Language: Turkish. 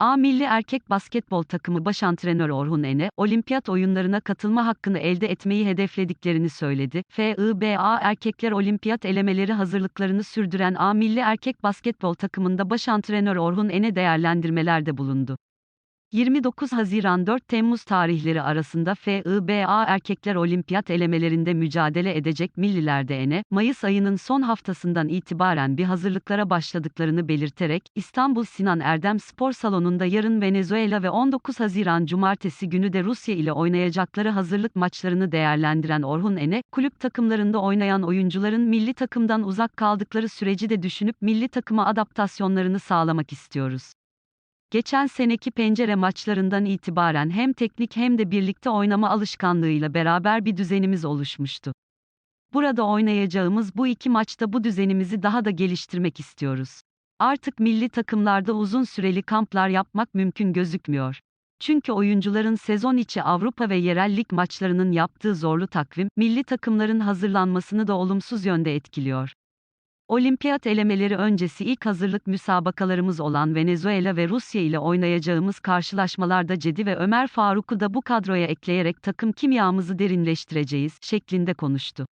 A Milli Erkek Basketbol Takımı baş antrenörü Orhun Ene, olimpiyat oyunlarına katılma hakkını elde etmeyi hedeflediklerini söyledi. FIBA Erkekler Olimpiyat elemeleri hazırlıklarını sürdüren A Milli Erkek Basketbol Takımında baş antrenör Orhun Ene değerlendirmelerde bulundu. 29 Haziran 4 Temmuz tarihleri arasında FIBA Erkekler Olimpiyat elemelerinde mücadele edecek millilerde ene, Mayıs ayının son haftasından itibaren bir hazırlıklara başladıklarını belirterek, İstanbul Sinan Erdem Spor Salonu'nda yarın Venezuela ve 19 Haziran Cumartesi günü de Rusya ile oynayacakları hazırlık maçlarını değerlendiren Orhun Ene, kulüp takımlarında oynayan oyuncuların milli takımdan uzak kaldıkları süreci de düşünüp milli takıma adaptasyonlarını sağlamak istiyoruz. Geçen seneki pencere maçlarından itibaren hem teknik hem de birlikte oynama alışkanlığıyla beraber bir düzenimiz oluşmuştu. Burada oynayacağımız bu iki maçta bu düzenimizi daha da geliştirmek istiyoruz. Artık milli takımlarda uzun süreli kamplar yapmak mümkün gözükmüyor. Çünkü oyuncuların sezon içi Avrupa ve yerel lig maçlarının yaptığı zorlu takvim, milli takımların hazırlanmasını da olumsuz yönde etkiliyor. Olimpiyat elemeleri öncesi ilk hazırlık müsabakalarımız olan Venezuela ve Rusya ile oynayacağımız karşılaşmalarda Cedi ve Ömer Faruk'u da bu kadroya ekleyerek takım kimyamızı derinleştireceğiz şeklinde konuştu.